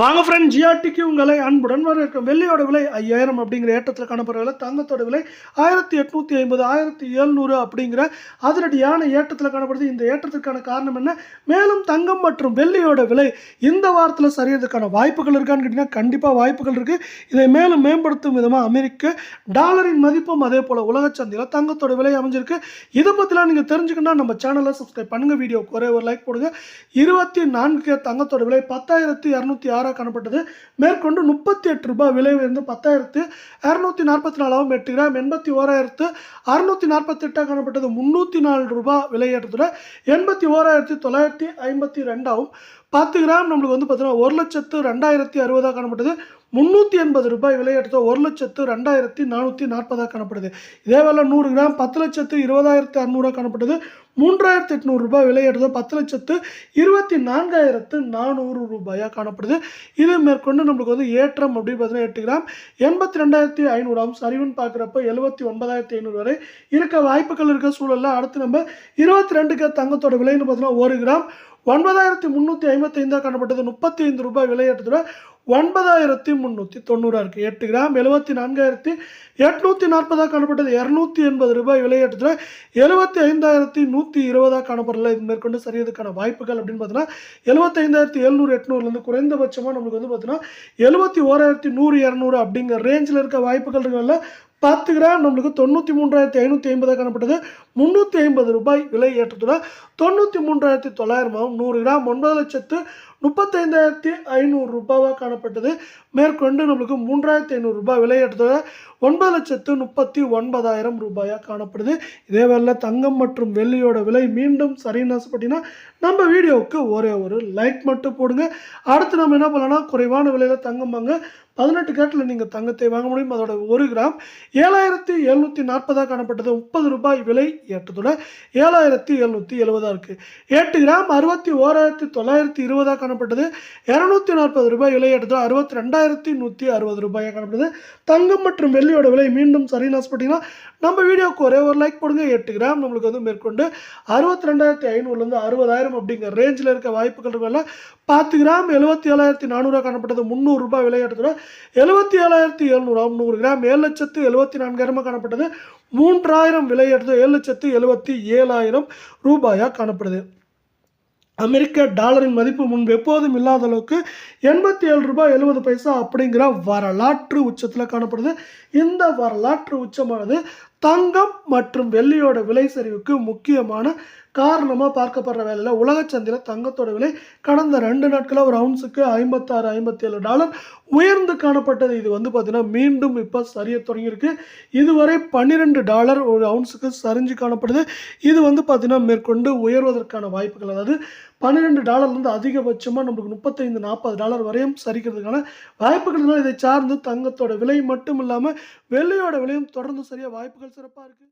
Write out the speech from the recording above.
வாங்க ஃப்ரெண்ட் ஜிஆர்டிக்கு உங்களை அன்புடன் வரவேற்கும் வெள்ளியோட விலை ஐயாயிரம் அப்படிங்கிற ஏற்றத்தில் காணப்படுற தங்கத்தோட விலை ஆயிரத்தி எட்நூற்றி ஐம்பது ஆயிரத்தி எழுநூறு அப்படிங்கிற அதிரடியான ஏற்றத்தில் காணப்படுது. இந்த ஏற்றத்திற்கான காரணம் என்ன? மேலும் தங்கம் மற்றும் வெள்ளியோட விலை இந்த வாரத்தில் சரியறதுக்கான வாய்ப்புகள் இருக்கான்னு கேட்டிங்கன்னா கண்டிப்பாக வாய்ப்புகள் இருக்குது இதை மேலும் மேம்படுத்தும் விதமாக அமெரிக்க டாலரின் மதிப்பும் அதே போல் உலக சந்தையில் தங்கத்தோட விலை அமைஞ்சிருக்கு. இதை பற்றிலாம் நீங்கள் தெரிஞ்சுக்கணும்னா நம்ம சேனலை சப்ஸ்கிரைப் பண்ணுங்கள் வீடியோக்கு ஒரே ஒரு லைக் போடுங்க. இருபத்தி நான்கு தங்கத்தோட விலை பத்தாயிரத்தி இரநூத்தி ஆறாக காணப்பட்டது. மேற்கொண்டு முப்பத்தி எட்டு ரூபாய் விலை உயர்ந்து பத்தாயிரத்து இரநூத்தி நாற்பத்தி நாலாவும் எட்டு கிராம் எண்பத்தி ஓராயிரத்து அறுநூத்தி நாற்பத்தி எட்டாக காணப்பட்டது. முந்நூற்றி நாலு ரூபாய் விலை ஏற்றத்துடன் எண்பத்தி ஓராயிரத்தி தொள்ளாயிரத்தி ஐம்பத்தி ரெண்டாவும் பத்து கிராம் நம்மளுக்கு வந்து பார்த்தீங்கன்னா ஒரு லட்சத்து ரெண்டாயிரத்தி அறுபதாக காணப்பட்டது முந்நூற்றி எண்பது ரூபாய் விலையெடுத்த ஒரு லட்சத்து ரெண்டாயிரத்தி நானூற்றி நாற்பதாக காணப்படுது. இதே வேலை நூறு கிராம் பத்து லட்சத்து இருபதாயிரத்து அறநூறாக காணப்பட்டது மூன்றாயிரத்து எட்நூறு ரூபாய் விலையெடுத்த பத்து லட்சத்து இருபத்தி நான்காயிரத்து நானூறு ரூபாயாக காணப்படுது. இது மேற்கொண்டு நம்மளுக்கு வந்து ஏற்றம் அப்படின்னு பார்த்தீங்கன்னா எட்டு கிராம் எண்பத்தி ரெண்டாயிரத்தி ஐநூறாம் சரிவுன்னு பார்க்குறப்ப எழுபத்தி ஒன்பதாயிரத்தி ஐநூறு வரை இருக்க வாய்ப்புகள் இருக்க சூழலில் அடுத்து நம்ம இருபத்தி ரெண்டுக்கு தங்கத்தோட விலைன்னு பார்த்தீங்கன்னா ஒரு கிராம் ஒன்பதாயிரத்தி முந்நூற்றி ஐம்பத்தைந்தாக காணப்பட்டது முப்பத்தி ஐந்து ரூபாய் விலையேற்றத்தோட ஒன்பதாயிரத்தி முந்நூற்றி தொண்ணூறாக இருக்குது எட்டு கிராம் எழுபத்தி நான்காயிரத்தி எட்நூற்றி நாற்பதாக காணப்பட்டது இரநூத்தி எண்பது ரூபாய் விலையேற்றத்தில் எழுபத்தி ஐந்தாயிரத்தி நூற்றி இருபதாக காணப்படல. இது மேற்கொண்டு சரியதுக்கான வாய்ப்புகள் அப்படின்னு பார்த்தீங்கன்னா எழுபத்தைந்தாயிரத்தி எழுநூறு எட்நூறுலேருந்து குறைந்தபட்சமாக நம்மளுக்கு வந்து பார்த்தீங்கன்னா எழுபத்தி ஓராயிரத்தி நூறு இரநூறு அப்படிங்கிற ரேஞ்சில் இருக்க வாய்ப்புகள் இருக்கல பத்து கிராம் நம்மளுக்கு தொண்ணூற்றி மூன்றாயிரத்தி ஐநூற்றி ஐம்பதாக காணப்பட்டது. முந்நூற்றி ஐம்பது ரூபாய் விலை ஏற்றத்துடன் தொண்ணூற்றி மூன்றாயிரத்தி தொள்ளாயிரமாகவும் நூறு கிராம் ஒன்பது லட்சத்து முப்பத்தைந்தாயிரத்தி ஐநூறு ரூபாவாக காணப்பட்டது. மேற்கொண்டு நம்மளுக்கு மூன்றாயிரத்தி ஐநூறு ரூபாய் விலை ஏற்றத்தோட ஒன்பது லட்சத்து முப்பத்தி ஒன்பதாயிரம் ரூபாயாக காணப்படுது. இதே வேலை தங்கம் மற்றும் வெள்ளியோட விலை மீண்டும் சரின்னு ஆசைப்பட்டீங்கன்னா நம்ம வீடியோவுக்கு ஒரே ஒரு லைக் மட்டும் போடுங்க. அடுத்து நம்ம என்ன பண்ணலாம்னா குறைவான விலையில் தங்கம் வாங்க. பதினெட்டு கேட்டில் நீங்கள் தங்கத்தை வாங்க முடியும். அதோட ஒரு கிராம் ஏழாயிரத்தி எழுநூற்றி நாற்பதாக காணப்பட்டது. முப்பது ரூபாய் விலை ஏற்றத்தோட ஏழாயிரத்தி எழுநூற்றி எழுபதாக இருக்குது எட்டு கிராம் அறுபத்தி ஓராயிரத்தி தொள்ளாயிரத்தி இருபதாக காணப்பட்டது. இரநூத்தி நாற்பது ரூபாய் விலை ஏற்றத்தோட அறுபத்தி ரெண்டாயிரத்தி நூற்றி அறுபது ரூபாயாக காணப்பட்டது தங்கம் மற்றும் வெள்ளியோட விலை மீண்டும் சரின்னு ஆசைப்பட்டீங்கன்னா நம்ம வீடியோவுக்கு ஒரே ஒரு லைக் போடுங்க. எட்டு கிராம் நம்மளுக்கு வந்து மேற்கொண்டு அறுபத்தி ரெண்டாயிரத்தி ஐநூறுலேருந்து அறுபதாயிரம் அப்படிங்கிற ரேஞ்சில் இருக்க வாய்ப்புகள் இருக்கல பத்து கிராம் எழுபத்தி ஏழாயிரத்தி நானூறுரூவா காணப்பட்டது. முந்நூறு ரூபாய் விலை ஏற்றத்தோட எழுபத்தி ஏழாயிரத்தி எழுநூறு நூறு கிராம் ஏழு லட்சத்து இருபத்தி நான்காயிரமாக காணப்பட்டது. மூன்றாயிரம் விலை ஏழு லட்சத்து எழுபத்தி ஏழாயிரம் ரூபாயாக காணப்படுது. அமெரிக்க டாலரின் மதிப்பு முன்பு எப்போதும் இல்லாத அளவுக்கு எண்பத்தி ஏழு ரூபாய் எழுபது பைசா அப்படிங்கிற வரலாற்று உச்சத்தில் காணப்படுது. இந்த வரலாற்று உச்சமானது தங்கம் மற்றும் வெள்ளியோட விலை சரிவுக்கு முக்கியமான காரணமாக பார்க்கப்படுற வேலையில் உலக சந்தையில் தங்கத்தோட விலை கடந்த ரெண்டு நாட்களாக ஒரு அவுன்ஸுக்கு ஐம்பத்தாறு ஐம்பத்தேழு டாலர் உயர்ந்து காணப்பட்டது. இது வந்து பார்த்திங்கன்னா மீண்டும் இப்போ சரிய தொடங்கியிருக்கு. இதுவரை பன்னிரெண்டு டாலர் ஒரு அவுன்ஸுக்கு சரிஞ்சு காணப்படுது. இது வந்து பார்த்திங்கன்னா மேற்கொண்டு உயர்வதற்கான வாய்ப்புகள் அதாவது பன்னிரெண்டு டாலர்லேருந்து அதிகபட்சமாக நம்மளுக்கு முப்பத்தைந்து நாற்பது டாலர் வரையும் சரிக்கிறதுக்கான வாய்ப்புகள் இதை சார்ந்து தங்கத்தோட விலை மட்டும் இல்லாமல் வெள்ளையோட விலையும் தொடர்ந்து சரியாக வாய்ப்புகள் சிறப்பாக இருக்குது